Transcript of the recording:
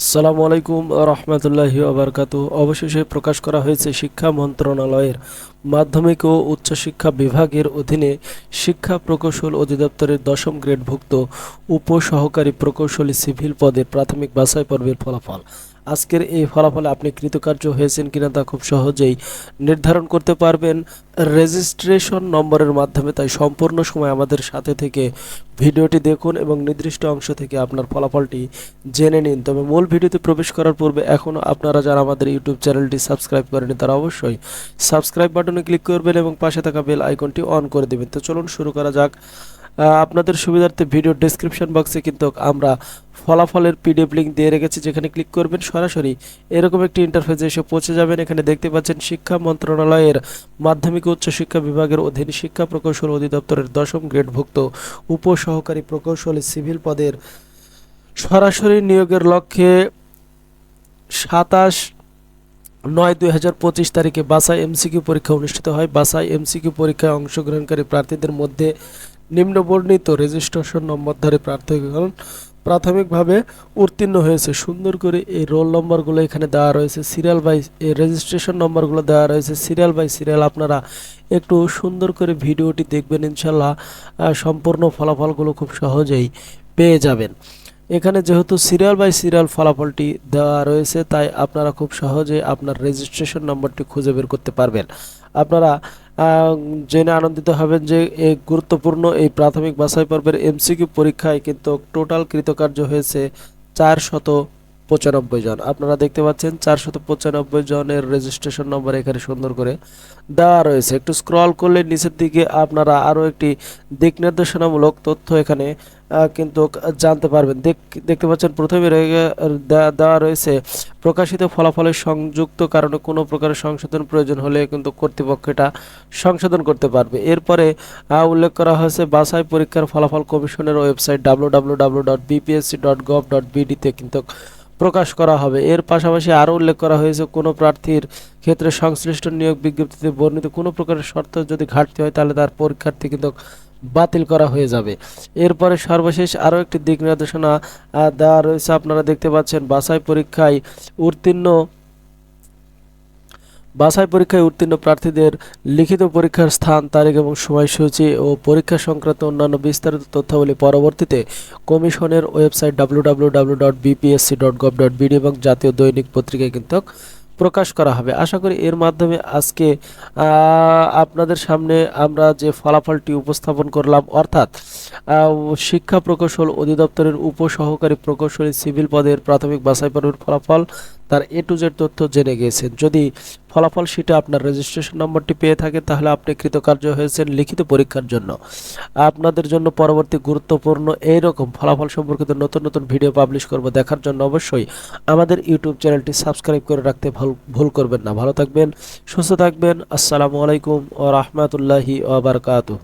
আসসালামু আলাইকুম রহমতুল্লাহি আবরকাত অবশেষে প্রকাশ করা হয়েছে শিক্ষা মন্ত্রণালয়ের মাধ্যমিক ও উচ্চশিক্ষা বিভাগের অধীনে শিক্ষা প্রকৌশল অধিদপ্তরের দশম গ্রেডভুক্ত উপসহকারী প্রকৌশলী সিভিল পদের প্রাথমিক বাছাই পর্বের ফলাফল। আজকের এই ফলাফলে আপনি কৃতকার্য হয়েছেন কিনা তা খুব সহজেই নির্ধারণ করতে পারবেন। রেজিস্ট্রেশন নম্বরের মাধ্যমে, তাই সম্পূর্ণ সময় আমাদের সাথে থেকে ভিডিওটি দেখুন এবং নির্দিষ্ট অংশ থেকে আপনার ফলাফলটি জেনে নিন। তবে মূল ভিডিওতে প্রবেশ করার পূর্বে এখনও আপনারা যারা আমাদের ইউটিউব চ্যানেলটি সাবস্ক্রাইব করেনি তারা অবশ্যই সাবস্ক্রাইব বাটনে ক্লিক করবেন এবং পাশে থাকা বেল আইকনটি অন করে দেবেন। তো চলুন শুরু করা যাক। আপনাদের সুবিধার্থে ভিডিও ডেসক্রিপশন বক্সে কিন্তু আমরা ফলাফলের পিডিএফ লিঙ্ক দিয়ে রেখেছি, যেখানে ক্লিক করবেন সরাসরি এরকম একটি ইন্টারফেসে এসে পৌঁছে যাবেন। এখানে দেখতে পাচ্ছেন শিক্ষা মন্ত্রণালয়ের মাধ্যমিক উচ্চ শিক্ষা বিভাগের অধীন শিক্ষা প্রকৌশল অধিদপ্তরের দশম গ্রেডভুক্ত উপসহকারী প্রকৌশলী সিভিল পদের সরাসরি নিয়োগের লক্ষ্যে সাতাশ নয় দুই হাজার পঁচিশ তারিখে বাসাই এমসিকিউ পরীক্ষা অনুষ্ঠিত হয়। বাসাই এমসিকিউ পরীক্ষায় অংশগ্রহণকারী প্রার্থীদের মধ্যে নিম্নবর্ণিত রেজিস্ট্রেশন নম্বর নম্বরধারী প্রার্থীগণ প্রাথমিকভাবে উত্তীর্ণ হয়েছে। সুন্দর করে এই রোল নম্বরগুলো এখানে দেওয়া রয়েছে। সিরিয়াল বাই, এই রেজিস্ট্রেশন নম্বরগুলো দেওয়া রয়েছে। সিরিয়াল বাই সিরিয়াল আপনারা একটু সুন্দর করে ভিডিওটি দেখবেন। ইনশাল্লাহ সম্পূর্ণ ফলাফলগুলো খুব সহজেই পেয়ে যাবেন। এখানে যেহেতু সিরিয়াল বাই সিরিয়াল ফলাফলটি দেওয়া রয়েছে, তাই আপনারা খুব সহজে আপনার রেজিস্ট্রেশন নম্বরটি খুঁজে বের করতে পারবেন। আপনারা জেনে আনন্দিত হবেন যে এই গুরুত্বপূর্ণ এই প্রাথমিক বাছাই পর্বের এমসিকিউ পরীক্ষায় কিন্তু টোটাল কৃতকার্য হয়েছে চার শত পঁচানব্বই জন। আপনারা দেখতে পাচ্ছেন চারশত পঁচানব্বই জনের রেজিস্ট্রেশন নম্বর এখানে সুন্দর করে দেওয়া রয়েছে। একটু স্ক্রল করলে নিচের দিকে আপনারা আরও একটি দিক নির্দেশনামূলক তথ্য এখানে কিন্তু জানতে পারবেন। দেখ- দেখতে পাচ্ছেন প্রথমে দেওয়া রয়েছে, প্রকাশিত ফলাফলের সংযুক্ত কারণে কোনো প্রকারের সংশোধন প্রয়োজন হলে কিন্তু কর্তৃপক্ষ এটা সংশোধন করতে পারবে। এরপরে উল্লেখ করা হয়েছে, বাছাই পরীক্ষার ফলাফল কমিশনের website W W W dot BPSC dot gov dot বিডিতে কিন্তু প্রকাশ করা হবে। এর পাশাপাশি আরও উল্লেখ করা হয়েছে, কোনো প্রার্থীর ক্ষেত্রে সংশ্লিষ্ট নিয়োগ বিজ্ঞপ্তিতে বর্ণিত কোনো প্রকারের শর্ত যদি ঘাটতি হয়, তাহলে তার পরীক্ষার্থী কিন্তু বাতিল করা হয়ে যাবে। এরপরে সর্বশেষ আরও একটি দিক নির্দেশনা দেওয়া রয়েছে। আপনারা দেখতে পাচ্ছেন বাসায় পরীক্ষায় উত্তীর্ণ বাছাই পরীক্ষায় উত্তীর্ণ প্রার্থীদের লিখিত পরীক্ষার স্থান, তারিখ এবং সময়সূচি ও পরীক্ষা সংক্রান্ত অন্যান্য বিস্তারিত তথ্যাবলী পরবর্তীতে কমিশনের ওয়েবসাইট বিডি এবং জাতীয় দৈনিক পত্রিকায় কিন্তু প্রকাশ করা হবে। আশা করি এর মাধ্যমে আজকে আপনাদের সামনে আমরা যে ফলাফলটি উপস্থাপন করলাম, অর্থাৎ শিক্ষা প্রকৌশল অধিদপ্তরের উপসহকারী প্রকৌশলী সিভিল পদের প্রাথমিক বাছাই পর্বের ফলাফল তার এ টু জেড তথ্য জেনে গিয়েছেন যদি ফলাফল শিটে আপনার রেজিস্ট্রেশন নম্বরটি পেয়ে থাকেন তাহলে আপনি কৃতকার্য হয়েছেন লিখিত পরীক্ষার জন্য। আপনাদের জন্য পরবর্তী গুরুত্বপূর্ণ এই রকম ফলাফল সম্পর্কিত নতুন নতুন ভিডিও পাবলিশ করব দেখার জন্য অবশ্যই আমাদের ইউটিউব চ্যানেলটি সাবস্ক্রাইব করে রাখতে ভুল ভুল করবেন না। ভালো থাকবেন, সুস্থ থাকবেন। আসসালামু আলাইকুম ও রহমতুল্লাহি ওবরকাতুহ